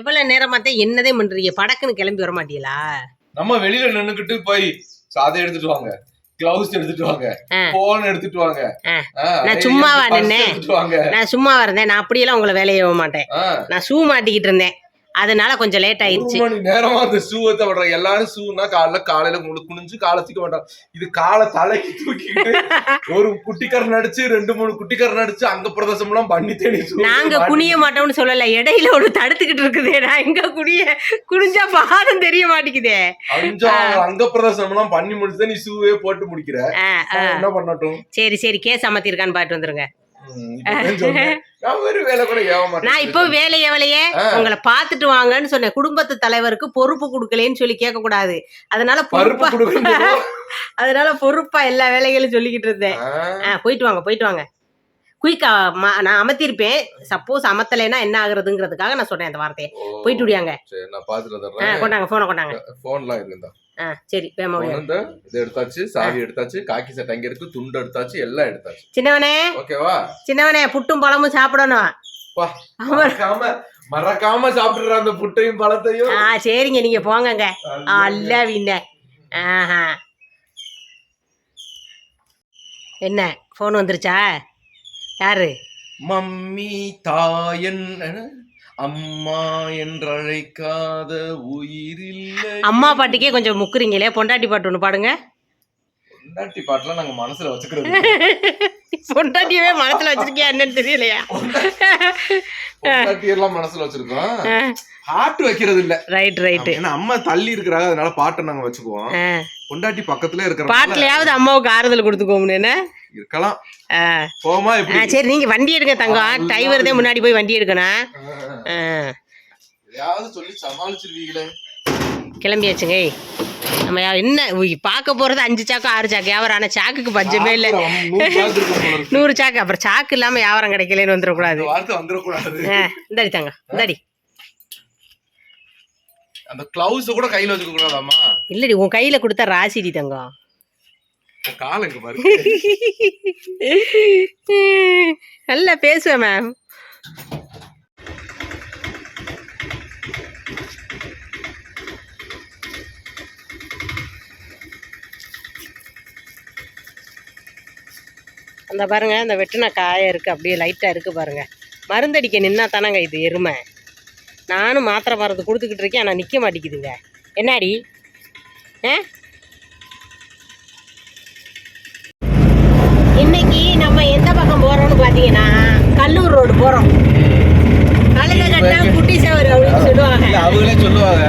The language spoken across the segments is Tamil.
இவ்வளவு நேரமா தான் என்னதே பண்றீங்க? படக்குன்னு கிளம்பி வர மாட்டீங்களா? நம்ம வெளியில நின்னுக்கிட்டு போய் அதை எடுத்துட்டு வாங்க. கிளவுஸ் எடுத்துட்டு வாங்க. போன் எடுத்துட்டு வாங்க. நான் சும்மாவா நின்னேன்? நான் சும்மா வரதேன் நான் அப்படியெல்லாம் உங்களை வேலையை மாட்டேன். நான் ஷூ மாட்டிக்கிட்டு இருந்தேன். அதனால கொஞ்சம் லேட் ஒரு ஆயிருச்சு. மணி நேரமா அந்த ஷூவை தவிர எல்லாரும் ஷூனா காலைல காலையில முழு குனிஞ்சு காலை தூக்க மாட்டாங்க. இது காலை தலைக்கு தூக்கிட்டு ஒரு குட்டிக்காரன் அடிச்சு ரெண்டு மூணு குட்டிக்காரன் அடிச்சு அங்க பிரதேசம் எல்லாம் பண்ணி தேடி நாங்க குனிய மாட்டோம்னு சொல்லல. இடையில ஒண்ணு தடுத்துக்கிட்டு இருக்குதே. நான் எங்க குனிய குனிஞ்சா பாதம் தெரிய மாட்டேங்குதே. அஞ்சாவது அங்க பிரதேசம் எல்லாம் பண்ணி முடிச்சுதான் நீ ஷூவே போட்டு முடிக்கிற. என்ன பண்ணட்டும்? சரி சரி. கேஸ் அமர்த்திருக்கான்னு பாட்டு வந்துருங்க. நான் இப்போ வேலை எவலையே. உங்களை பாத்துட்டு வாங்கன்னு சொன்னேன். குடும்பத்து தலைவருக்கு பொறுப்பு கொடுக்கலன்னு சொல்லி கேட்க கூடாது அதனால பொறுப்பா அதனால பொறுப்பா எல்லா வேலைகளும் சொல்லிக்கிட்டு இருந்தேன். போயிட்டு வாங்க போயிட்டு வாங்க. குயிக்கா நான் அமர்த்திருப்பேன் சப்போஸ் அமர்த்தலைன்னா என்ன ஆகுறதுங்கிறதுக்காக நான் சொன்னேன் அந்த வார்த்தையை. போயிட்டு விடியாங்க. நான் கொண்டாங்க போனை கொண்டாங்க. போன்லாம் இருக்குதா? ஆ சரி வேமா இந்த இது எடுத்தாச்சு சாவி எடுத்தாச்சு காக்கி சட்டை அங்க இருக்கு துண்டு எடுத்தாச்சு எல்லாம் எடுத்தாச்சு. சின்னவனே. ஓகேவா சின்னவனே புட்டும் பழமும் சாப்பிடணும். மறக்காம சாப்பிடுற அந்த புட்டையும் பழத்தையும். ஆ சரிங்க நீங்க போங்கங்க. அல்ல வின்ன ஆஹா. என்ன ஃபோன் வந்துருச்சா? யாரு? மம்மி தாயன் அம்மா என்றழைக்காத உயிரில்லை. அம்மா பாட்டுக்கே கொஞ்சம் முக்குறீங்களே பொண்டாட்டி பாட்டு ஒன்று பாடுங்க. பொண்டாட்டி பாட்டுலாம் நாங்க மனசுல வச்சுக்கிறது பொண்டாட்டியவே மனசுல வச்சிருக்கியா என்னன்னு தெரியலையா? பொண்டாட்டி எல்லாம் மனசுல வச்சிருக்கோம். பாட்டு வைக்கிறது இல்ல. ரைட் ரைட்டு ஏன்னா அம்மா தள்ளி இருக்கிறாங்க அதனால பாட்டை நாங்க வச்சுக்குவோம். பொண்டாட்டி பக்கத்துல இருக்கிற பாட்டுலயாவது அம்மாவுக்கு ஆறுதல் கொடுத்துக்கோம்னு என்ன? இருக்கலாம். போமா சரி நீங்க வண்டி எடுங்க தங்கம். டிரைவர் தான் முன்னாடி போய் வண்டி எடுக்கணும். சொல்லி சமாளிச்சிருவீங்களே. கிளம்பியாச்சுங்க. நம்ம என்ன பார்க்க போறது அஞ்சு சாக்கு ஆறு சாக்கு வியாபாரம். ஆனா சாக்குக்கு பஞ்சமே இல்லை. நூறு சாக்கு அப்புறம் சாக்கு இல்லாம வியாபாரம் கிடைக்கலன்னு வந்துடக்கூடாது. இந்தாடி தங்க இந்தாடி. அந்த கிளவுஸ் கூட கையில வச்சுக்க கூடாதாமா இல்லடி உன் கையில கொடுத்தா ராசிடி தங்கம். காலங்க இங்க பாரு. நல்லா பேசுவேன் மேம் அந்த பாருங்க அந்த வெட்டின காய இருக்கு அப்படியே லைட்டா இருக்கு பாருங்க. மருந்தடிக்க நின்னா தானங்க இது எருமை? நானும் மாத்திரை மருந்து கொடுத்துக்கிட்டு இருக்கேன் ஆனால் நிற்க மாட்டேங்குதுங்க. என்னாடி? ஆ இன்னைக்கு நம்ம எந்த பக்கம் போறோம்னு பாத்தீங்கன்னா கல்லூர் ரோடு போறோம். கழுத கட்டா குட்டி சவர் அப்படின்னு சொல்லுவாங்க. அவங்களே சொல்லுவாங்க.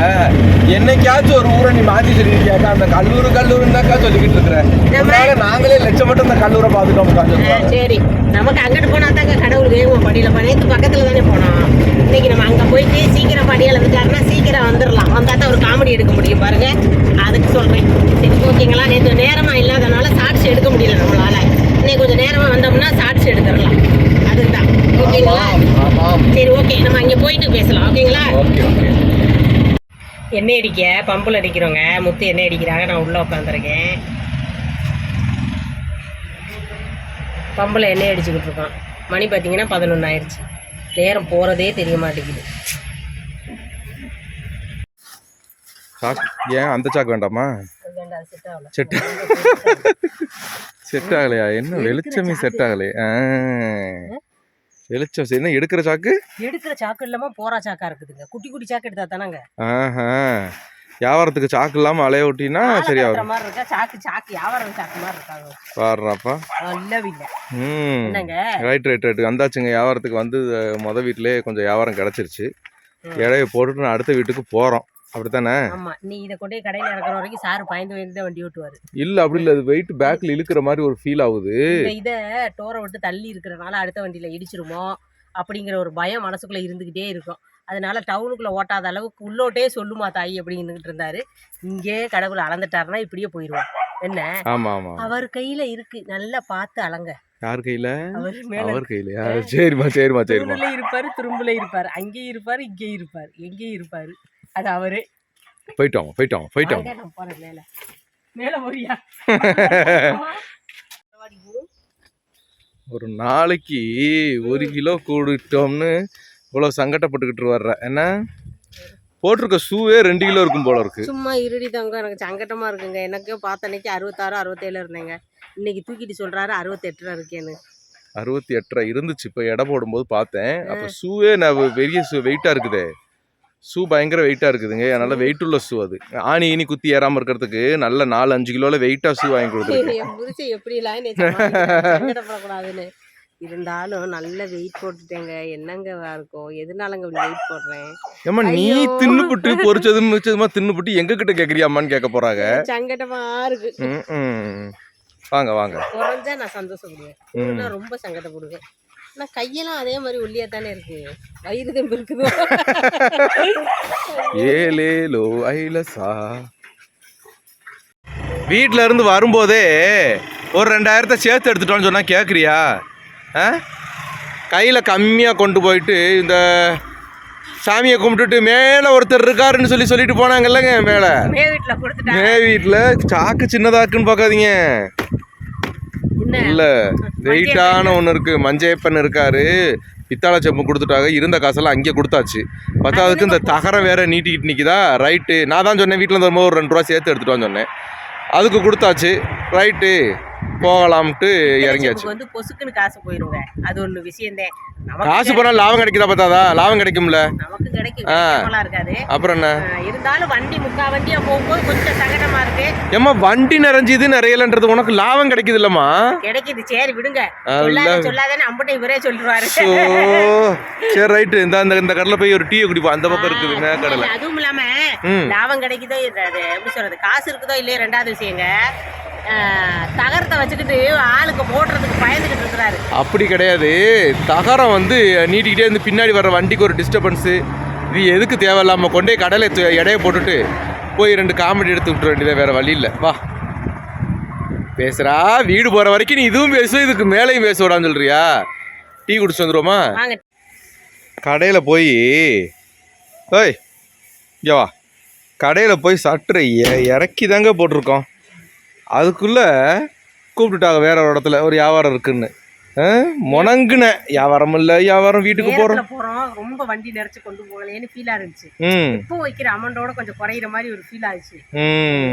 என்னைக்காச்சும் ஒரு ஊரை நீ மாத்தி சொல்லிருக்கியாக்கா அந்த கல்லூர் கல்லூர்னாக்கா சொல்லிக்கிட்டு இருக்கிற. நம்ம- அதனால நாங்களே லட்சம் அந்த கல்லூரை பார்த்துட்டோம் சரி. நமக்கு அங்கிட்டு போனா தாங்க கடவுள் வேகும் படியில. நேற்று பக்கத்துல தானே போனோம். இன்னைக்கு நம்ம அங்க போயிட்டு சீக்கிரம் படியால் வந்துட்டாருன்னா சீக்கிரம் வந்துடலாம் வந்தா தான் ஒரு காமெடி எடுக்க முடியும் பாருங்க. அதுக்கு சொல்றேன். சரி ஓகேங்களா? நேற்று நேரமா இல்லாதனால ஷார்ட்ஸ் எடுக்க முடியல இன்னைக்கு கொஞ்சம் நேரமா வந்தோம்னா ஷார்ட்ஸ் எடுத்துடலாம். அதுதான். ஓகேங்களா? சரி ஓகே. நம்ம அங்கே போயிட்டு பேசலாம். ஓகேங்களா? Okay okay. எண்ணெய் அடிக்க பம்பில் அடிக்கிறோங்க முத்து எண்ணெய் அடிக்கிறாங்க. நான் உள்ளே உட்காந்துருக்கேன் பம்பில் எண்ணெய் அடிச்சுக்கிட்டு இருக்கோம் மணி பார்த்தீங்கன்னா பதினொன்று ஆயிடுச்சு நேரம் போகிறதே தெரிய மாட்டேங்குது. சாக்கு ஏன் அந்த சாக்கு வேண்டாமா? செட் செட் ஆகலையா என்ன வெளிச்சமே செட் ஆகலையே. வெளிச்சம் சரி, என்ன எடுக்கிற சாக்கு? எடுக்கிற சாக்கு இல்லாமல் போறா சாக்கா இருக்குதுங்க. குட்டி குட்டி சாக்கு எடுத்தா தானங்க. ஆஹா. வியாபாரத்துக்கு சாக்கு இல்லாம அலைய விட்டினா சரியா வரும். மாதிரி இருக்கா? சாக்கு சாக்கு வியாபாரம் சாக்கு மாதிரி இருக்காங்க பாடுறாப்பா இல்லவே இல்லை ம் ரைட் ரைட் ரைட் வந்தாச்சுங்க. வியாபாரத்துக்கு வந்து அஹ், மொத வீட்டிலே கொஞ்சம் வியாபாரம் கிடச்சிருச்சு. இடைய போட்டுட்டு நான் அடுத்த வீட்டுக்கு போகிறோம் அப்படித்தானே? ஆமா நீ இதை கொண்டு போய் கடையில் இறக்குற வரைக்கும் சார் பயந்து பயந்து தான் வண்டி ஓட்டுவார். இல்லை அப்படி இல்லை அது வெயிட் பேக்கில் இழுக்கிற மாதிரி ஒரு ஃபீல் ஆகுது. இந்த இதை டோரை விட்டு தள்ளி இருக்கிறனால அடுத்த வண்டியில இடிச்சிருமோ அப்படிங்கிற ஒரு பயம் மனசுக்குள்ள இருந்துகிட்டே இருக்கும். அதனால டவுனுக்குள்ள ஓட்டாத அளவுக்கு உள்ளோட்டே சொல்லுமா தாய் அப்படின்னு இருந்தாரு. இங்கே கடவுள் அளந்துட்டாருன்னா இப்படியே போயிடுவோம் என்ன? ஆமாம் ஆமாம் அவர் கையில இருக்கு. நல்லா பார்த்து அளங்க யார் கையில்? அவர் மேல அவர் கையிலையா? சரிம்மா சரிம்மா சரிம்மா. துரும்புல இருப்பாரு துரும்புல இருப்பாரு. அங்கேயும் இருப்பாரு இங்கேயும் இருப்பாரு எங்கேயும் இருப்பாரு. அது அவரு. போயிட்டு வாங்க போயிட்டு வாங்க போயிட்டு வாங்க வாங்க, நான் போறேன் மேல. மேல போறியா? ஒரு நாளைக்கு ஒரு கிலோ கூடிட்டோம்னு இவ்வளோ சங்கடப்பட்டுக்கிட்டு வர்ற. என்ன? போட்டிருக்க ஷூவே ரெண்டு கிலோ இருக்கும் போல இருக்கு. சும்மா இருடி தங்க எனக்கு சங்கட்டமா இருக்குங்க. எனக்கு பார்த்த அன்னைக்கு அறுபத்தாறு அறுபத்தேழு இருந்தேங்க. இன்னைக்கு தூக்கிட்டு சொல்றாரு அறுபத்தெட்டுல இருக்கேன்னு. அறுபத்தி எட்டரை இருந்துச்சு. இப்போ எடை போடும்போது பார்த்தேன். அப்போ ஷூவே நான் பெரிய ஷூ வெயிட்டாக இருக்குதே. ஷூ பயங்கர வெயிட்டாக இருக்குதுங்க. அதனால வெயிட் உள்ள ஷூ அது. ஆணி ஈனி குத்தி ஏறாமல் இருக்கிறதுக்கு நல்ல நாலு அஞ்சு கிலோவில் வெயிட்டாக ஷூ வாங்கி கொடுத்துருக்கு. எப்படிலாம் இருந்தாலும் நல்ல வெயிட் போட்டுட்டேங்க. என்னங்க இருக்கும்? எதனாலங்க வெயிட் போடுறேன்? ஏம்மா நீ. தின்னுபுட்டு பொரிச்சதும் மிச்சதுமா தின்னுபுட்டு எங்க கிட்ட கேட்குறியாம்மான்னு கேட்க போறாங்க? சங்கடமா இருக்கு. வாங்க வாங்க. குறைஞ்சா நான் சந்தோஷப்படுவேன். ரொம்ப சங்கடப்படுவேன். நான் கையெல்லாம் அதே மாதிரி ஒல்லியா தானே இருக்கு. வயிறு தெம்பு இருக்குதோ? ஏலேலோ ஐலசா. வீட்ல இருந்து வரும்போதே ஒரு ரெண்டாயிரத்தை சேர்த்து எடுத்துட்டோன்னு சொன்னா கேட்குறியா ஆ? கையில் கம்மியாக கொண்டு போயிட்டு இந்த சாமியை கும்பிட்டுட்டு மேலே ஒருத்தர் இருக்காருன்னு சொல்லி சொல்லிட்டு போனாங்கல்லங்க மேலே. மே வீட்டுல வீட்டில் சாக்கு சின்னதாக்குன்னு பார்க்காதீங்க என்ன இல்ல வெயிட்டான ஒன்று இருக்கு. மஞ்சேப்பன் இருக்காரு. பித்தாளை செம்பு கொடுத்துட்டாங்க. இருந்த காசெல்லாம் அங்கே கொடுத்தாச்சு. பத்தாவதுக்கு இந்த தகரம் வேற நீட்டிக்கிட்டு நிற்கிதா ரைட்டு நான் தான் சொன்னேன் வீட்டில் வரும்போது ஒரு ரெண்டு ரூபா சேர்த்து எடுத்துட்டு வான்னு சொன்னேன். அதுக்கு கொடுத்தாச்சு. ரைட்டு போகலாம்ட்டு இறங்கியாச்சு. வந்து பொசுக்குன்னு காசு போயிருங்க. அது ஒண்ணு விஷயம்தான் காசு போனால் லாபம் கிடைக்குதா பார்த்தாதா லாபம் கிடைக்கும்ல. நமக்கு கிடைக்கும். இருக்காது. அப்புறம் என்ன? இருந்தாலும் வண்டி முக்கா வண்டியா போகும்போது கொஞ்சம் சங்கடமா இருக்கு. ஏம்மா வண்டி நிறைஞ்சுது நிறையலன்றது உனக்கு லாபம் கிடைக்குது இல்லம்மா? கிடைக்குது. சரி விடுங்க. சொல்லாதேன்னு அம்பட்டை இவரே சொல்லிடுவாரு. சரி ரைட்டு. இந்த அந்த இந்த கடலை போய் ஒரு டீயை குடிப்போம். அந்த பக்கம் இருக்குது மேக்கடலை அதுவும் இல்லாம லாபம் கிடைக்குதோ எப்படி சொல்றது? காசு இருக்குதோ இல்லையோ ரெண்டாவது விஷயங்க. தகரத்தை வச்சுக்கிட்டு ஆளுக்கு போடுறதுக்கு பயந்துகிட்டு இருக்கிறாரு. அப்படி கிடையாது. தகரம் வந்து நீட்டிக்கிட்டே இருந்து பின்னாடி வர வண்டிக்கு ஒரு டிஸ்டர்பன்ஸு இது எதுக்கு தேவையில்லாமல் கொண்டே கடலை து- எடைய போட்டுட்டு போய் ரெண்டு காமெடி எடுத்து விட்டுற வேண்டியதே வேற வழி இல்லை. வா. பேசுறா வீடு போகிற வரைக்கும் நீ இதுவும் பேசு இதுக்கு மேலேயும் பேச விடான்னு சொல்றியா? டீ குடிச்சு வந்துருவோமா? வாங்க. கடையில் போய் ஓய் இங்கே வா. கடையில் போய் சட்டரை இறக்கி தாங்க போட்டிருக்கோம். அதுக்குள்ளே கூப்பிட்டுட்டாங்க வேற ஒரு இடத்துல ஒரு வியாபாரம் இருக்குன்னு. முணங்குன. வியாபாரம் இல்லை வியாபாரம் வீட்டுக்கு நேரத்துல போறோம். ரொம்ப வண்டி நிறைச்சு கொண்டு போகலையேன்னு ஃபீலா இருந்துச்சு. இப்போ வைக்கிற அமௌண்டோட கொஞ்சம் குறையிற மாதிரி ஒரு ஃபீல் ஆச்சு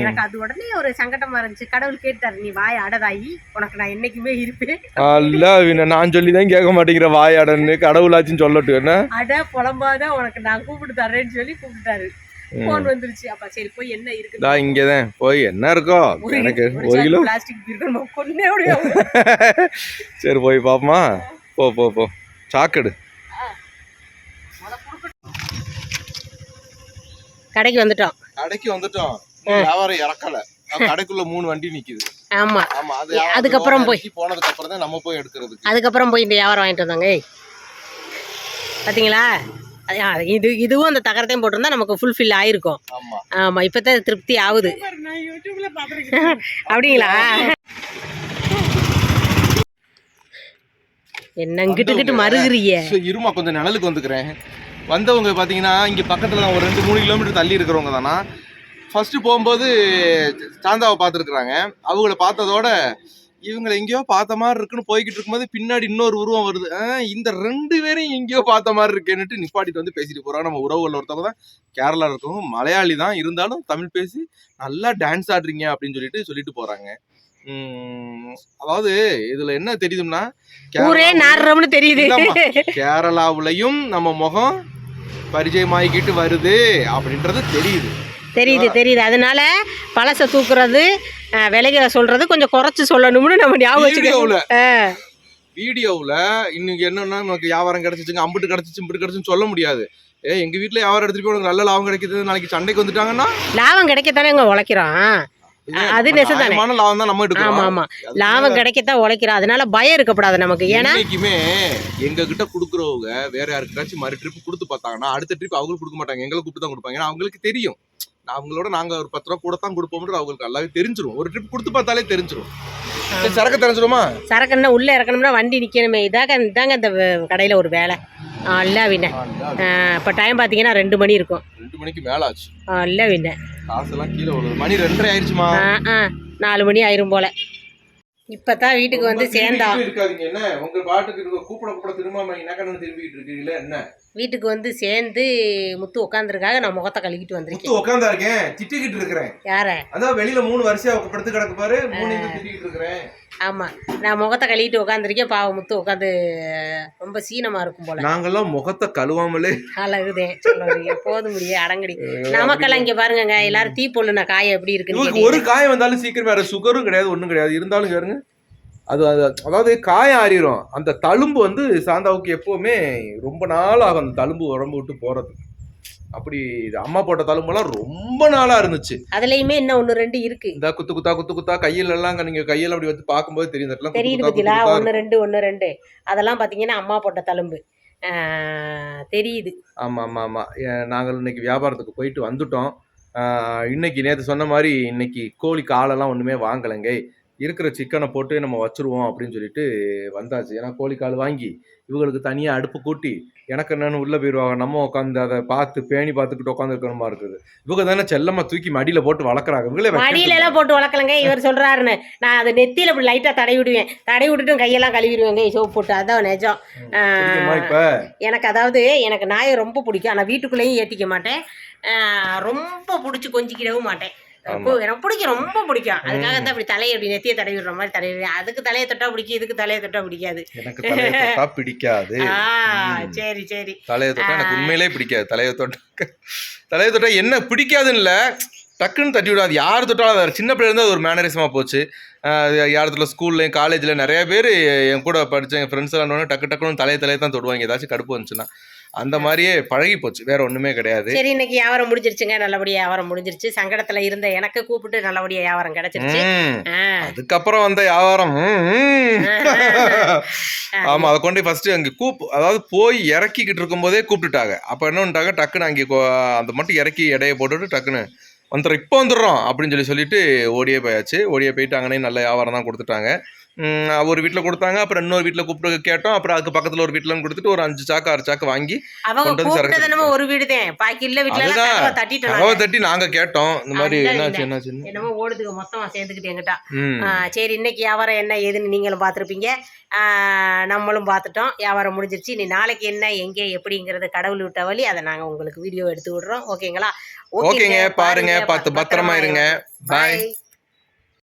எனக்கு அது உடனே ஒரு சங்கடமா இருந்துச்சு. கடவுள் கேட்டாரு நீ வாய் அடதாயி உனக்கு நான் என்னைக்குமே இருப்பேன். அல்ல நான் சொல்லி தான் கேட்க மாட்டேங்கிற வாயாடன்னு கடவுளாச்சுன்னு சொல்லட்டும் என்ன? அட புலம்பாத உனக்கு நான் கூப்பிட்டு தரேன்னு சொல்லி கூப்பிட்டாரு. போன் வந்துருச்சு. அப்ப சரி போய் என்ன இருக்கு இதா இங்கே தான் போய் என்ன இருக்கோ எனக்கு ஒரு கிலோ. பிளாஸ்டிக் இருக்கணும் கொன்னே முடியும் சரி போய் பார்ப்போமா போ போ போ. சாக்கெடு கடைக்கு வந்துட்டோம். கடைக்கு வந்துட்டோம். வியாபாரம் இறக்கல. கடைக்குள்ள மூணு வண்டி நிக்குது. ஆமா. அதுக்கப்புறம் போய். போனதுக்கு அப்புறம் தான் நம்ம போய் எடுக்கிறதுக்கு. அதுக்கப்புறம் போய் இந்த வியாபாரம் வாங்கிட்டு வந்தாங்க. ஏய். பாத்தீங்களா? இது இதுவும் அந்த தகரத்தையும் போட்டிருந்தா நமக்கு ஃபுல்ஃபில் ஆயிருக்கும். ஆமா. ஆமா இப்பதான் திருப்தி ஆகுது. அப்படிங்களா? என்ன கிட்டு கிட்டு மறுகிறிய? இருமா கொஞ்சம் நிழலுக்கு வந்துக்கிறேன். வந்தவங்க பார்த்தீங்கன்னா இங்கே பக்கத்தில் ஒரு ரெண்டு மூணு கிலோமீட்டர் தள்ளி இருக்கிறவங்க தானா? ஃபர்ஸ்ட் போகும்போது சாந்தாவை பார்த்துருக்குறாங்க அவங்கள பார்த்ததோட இவங்களை எங்கேயோ பார்த்த மாதிரி இருக்குன்னு போய்கிட்டு இருக்கும்போது பின்னாடி இன்னொரு உருவம் வருது. இந்த ரெண்டு பேரையும் எங்கேயோ பார்த்த மாதிரி இருக்கேன்னுட்டு நிப்பாட்டிட்டு வந்து பேசிட்டு போறாங்க. நம்ம உறவுகள் ஒருத்தவங்க தான். கேரளா இருக்கவங்க மலையாளி தான். இருந்தாலும் தமிழ் பேசி நல்லா டான்ஸ் ஆடுறீங்க அப்படின்னு சொல்லிட்டு சொல்லிட்டு போறாங்க. உம், அதாவது இதுல என்ன தெரியுதுன்னா தெரியுது. கேரளாவுலயும் நம்ம முகம் பரிச்சயமாகிக்கிட்டு வருது அப்படின்றது தெரியுது. தெரியுது தெரியுது. அதனால பழச தூக்குறது விலைகளை சொல்றது கொஞ்சம் குறைச்சு சொல்லணும்னு நம்ம ஞாபகம் வச்சுக்கோங்க. வீடியோவுல. இன்னைக்கு என்னன்னா நமக்கு வியாபாரம் கிடைச்சிச்சுங்க அம்பிட்டு கிடைச்சிச்சு இம்பிட்டு கிடைச்சுன்னு சொல்ல முடியாது. ஏ எங்க வீட்ல வியாபாரம் எடுத்துட்டு போய் நல்ல லாபம் கிடைக்குது நாளைக்கு சண்டைக்கு வந்துட்டாங்கன்னா? லாபம் கிடைக்கத்தானே இங்க உழைக்கிறோம். அது நெசம் தானே. நியாயமான லாபம் தான் நம்ம ஆமா எடுக்கிறோம் ஆமா லாபம் கிடைக்கத்தான் உழைக்கிறோம். அதனால பயம் இருக்கக்கூடாது நமக்கு. ஏன்னா என்னைக்குமே எங்க கிட்ட குடுக்குறவங்க வேற யாருக்கிட்டாச்சும் மறு ட்ரிப் கொடுத்து பார்த்தாங்கன்னா அடுத்த ட்ரிப் அவங்களுக்கு கொடுக்க மாட்டாங்க. எங்களை கூப்பிட்டு தான் கொடுப்பாங்க. ஏன்னா அவங்களுக்கு தெரியும். அவங்களோட நாங்க ஒரு பத்து ரூபா கூட தான் கொடுப்போம்ன்றது அவங்களுக்கு நல்லாவே தெரிஞ்சிரும். ஒரு ட்ரிப் கொடுத்து பார்த்தாலே தெரிஞ்சிரும். சரி, சரக்கு தெரிஞ்சிருமா? சரக்குன்னா உள்ள இறக்கணும்னா வண்டி நிக்கணுமே. இதாங்க இதாங்க இந்த கடையில ஒரு வேலை. இல்ல வின்ன இப்போ டைம் பார்த்தீங்கன்னா ரெண்டு மணி இருக்கும். ரெண்டு மணிக்கு மேல ஆச்சு. இல்ல வின்ன காசெல்லாம் கீழே மணி ரெண்டரை ஆயிடுச்சுமா? ஆ நாலு மணி ஆயிரும் போல. இப்பதான் வீட்டுக்கு வந்து திரும்பிட்டு இருக்காதீங்க. என்ன? உங்க பாட்டுக்கு இருக்க கூப்பிட கூப்பிட திரும்ப நக்கன்னு திரும்பிட்டு இருக்கீங்களா என்ன? வீட்டுக்கு வந்து சேர்ந்து முத்து உட்காந்துருக்காக நான் முகத்தை கழுவிட்டு வந்திருக்கேன். உட்காந்தா இருக்கேன். திட்டிக்கிட்டு இருக்கிறேன். யார? அதான் வெளியில மூணு வருஷம் படுத்து கிடக்கு பாரு. மூணு திட்டிக்கிட்டு இருக்கிறேன். ஆமா. நான் முகத்தை கழுவிட்டு உட்காந்துருக்கேன் பாவம் முத்து உட்காந்து ரொம்ப சீனமா இருக்கும் போல. நாங்கெல்லாம் முகத்தை கழுவாமலே அழகுதே. சொல்லுவீங்க. போதும் முடிய அடங்கடி. நமக்கெல்லாம் இங்க பாருங்கங்க. எல்லாரும் தீ பொண்ணுன காய எப்படி கேட்டீங்க. ஒரு காயம் வந்தாலும் சீக்கிரம் வேற சுகரும் கிடையாது ஒண்ணும் கிடையாது. இருந்தாலும் பாருங்க. அது அது அதாவது காயம் ஆறிடும் அந்த தழும்பு வந்து சாந்தாவுக்கு எப்பவுமே ரொம்ப நாள் ஆகும் அந்த தழும்பு உடம்பு விட்டு போறது. அப்படி இது அம்மா போட்ட தழும்பெல்லாம் ரொம்ப நாளா இருந்துச்சு. அதுலயுமே இன்னும் ஒண்ணு ரெண்டு இருக்கு. இந்த குத்து குத்தா குத்து குத்தா கையில எல்லாம் நீங்க கையில அப்படி வச்சு பார்க்கும்போது தெரியும். தெரியுது பத்திலா ஒண்ணு ரெண்டு ஒண்ணு ரெண்டு. அதெல்லாம் பாத்தீங்கன்னா அம்மா போட்ட தழும்பு. தெரியுது. ஆமா ஆமா ஆமா. நாங்கள் இன்னைக்கு வியாபாரத்துக்கு போயிட்டு வந்துட்டோம். இன்னைக்கு நேற்று சொன்ன மாதிரி இன்னைக்கு கோழி காலெல்லாம் ஒண்ணுமே வாங்கலைங்க. இருக்கிற சிக்கனை போட்டு நம்ம வச்சிருவோம் அப்படின்னு சொல்லிட்டு வந்தாச்சு. ஏன்னா கோழி கால் வாங்கி இவங்களுக்கு தனியா அடுப்பு கூட்டி எனக்கு என்னன்னு உள்ள போயிடுவாங்க நம்ம உட்காந்து அதை பார்த்து பேணி பார்த்துக்கிட்டு உட்காந்து இருக்கணுமா இருக்குது? இவங்க தானே செல்லமா தூக்கி மடியில போட்டு வளர்க்குறாங்க. இவங்களே மடியில எல்லாம் போட்டு வளர்க்கலங்க இவர் சொல்றாருன்னு. நான் அதை நெத்தியில இப்படி லைட்டா தடவி விடுவேன். தடவி விட்டுட்டும் கையெல்லாம் கழுவிடுவேங்க. சோப்பு போட்டு அதான் நிஜம். எனக்கு அதாவது எனக்கு நாயை ரொம்ப பிடிக்கும். ஆனால் வீட்டுக்குள்ளேயும் ஏற்றிக்க மாட்டேன். ரொம்ப பிடிச்சி கொஞ்சிக்கிடவும் மாட்டேன். எனக்கு பிடிக்கும் ரொம்ப பிடிக்கும். அதுக்காக தான் இப்படி தலையை இப்படி நெத்தியை தடவி விடுற மாதிரி தடவி. அதுக்கு தலையை தொட்டா பிடிக்கும் இதுக்கு தலையை தொட்டா பிடிக்காது. எனக்கு தலையை தொட்டா பிடிக்காது. சரி சரி. தலையை தொட்டா எனக்கு உண்மையிலே பிடிக்காது. தலையை தொட்டா தலையை தொட்டா என்ன பிடிக்காதுன்னு இல்லை. டக்குன்னு தட்டி விடாது. யார் தொட்டாலும் அது சின்ன பிள்ளைல இருந்து அது ஒரு மேனரிசமாக போச்சு. யாரத்துல ஸ்கூல்லையும் காலேஜில் நிறைய பேர் என் கூட படித்த என் ஃப்ரெண்ட்ஸ் எல்லாம் டக்கு டக்குன்னு தலையை தலையை தான் தொடுவாங்க. ஏதாச்சும் கடுப்பு வந்துச்சுன்னா. அந்த மாதிரியே பழகி போச்சு வேற ஒன்றுமே கிடையாது. சரி இன்னைக்கு வியாபாரம் முடிஞ்சிருச்சுங்க. நல்லபடியா வியாபாரம் முடிஞ்சிருச்சு. சங்கடத்துல இருந்த எனக்கு கூப்பிட்டு நல்லபடியா வியாபாரம் கிடைச்சிருச்சு. அதுக்கப்புறம் வந்த வியாபாரம். ஆமா அதை கொண்டு ஃபர்ஸ்ட் அங்கே கூப் அதாவது போய் இறக்கிக்கிட்டு இருக்கும்போதே கூப்பிட்டுட்டாங்க. அப்போ என்ன பண்ணிட்டாங்க? டக்குன்னு அங்கே அந்த மட்டும் இறக்கி எடையை போட்டுட்டு டக்குன்னு வந்துடுறோம். இப்போ வந்துடுறோம் அப்படின்னு சொல்லி சொல்லிட்டு ஓடியே போயாச்சு. ஓடியே போயிட்டு அங்கனே நல்ல வியாபாரம் தான் கொடுத்துட்டாங்க. ஒரு வீட்டில் கொடுத்தாங்க அப்புறம் இன்னொரு வீட்டில் கூப்பிட்டு கேட்டோம் அப்புறம் அதுக்கு பக்கத்தில் ஒரு வீட்டில் கொடுத்துட்டு ஒரு அஞ்சு சாக்கு ஆறு சாக்கு வாங்கி ஒரு வீடு தான் பாக்கி இல்ல வீட்டுல தட்டி நாங்கள் கேட்டோம். இந்த மாதிரி என்னாச்சு இல்லை. என்னாச்சுன்னு. என்னமோ ஓடுதுக்கு மொத்தமா சேர்ந்துக்கிட்டு எங்கிட்ட. சரி இன்னைக்கு வியாபாரம் என்ன ஏதுன்னு நீங்களும் பார்த்துருப்பீங்க. நம்மளும் பார்த்துட்டோம். வியாபாரம் முடிஞ்சிருச்சு. இனி நாளைக்கு என்ன எங்கே எப்படிங்கிறது கடவுள் விட்ட வழி அதை நாங்கள் உங்களுக்கு வீடியோ எடுத்து விடுறோம். ஓகேங்களா? ஓகேங்க. பாருங்க. பார்த்து பத்திரமா இருங்க. பாய்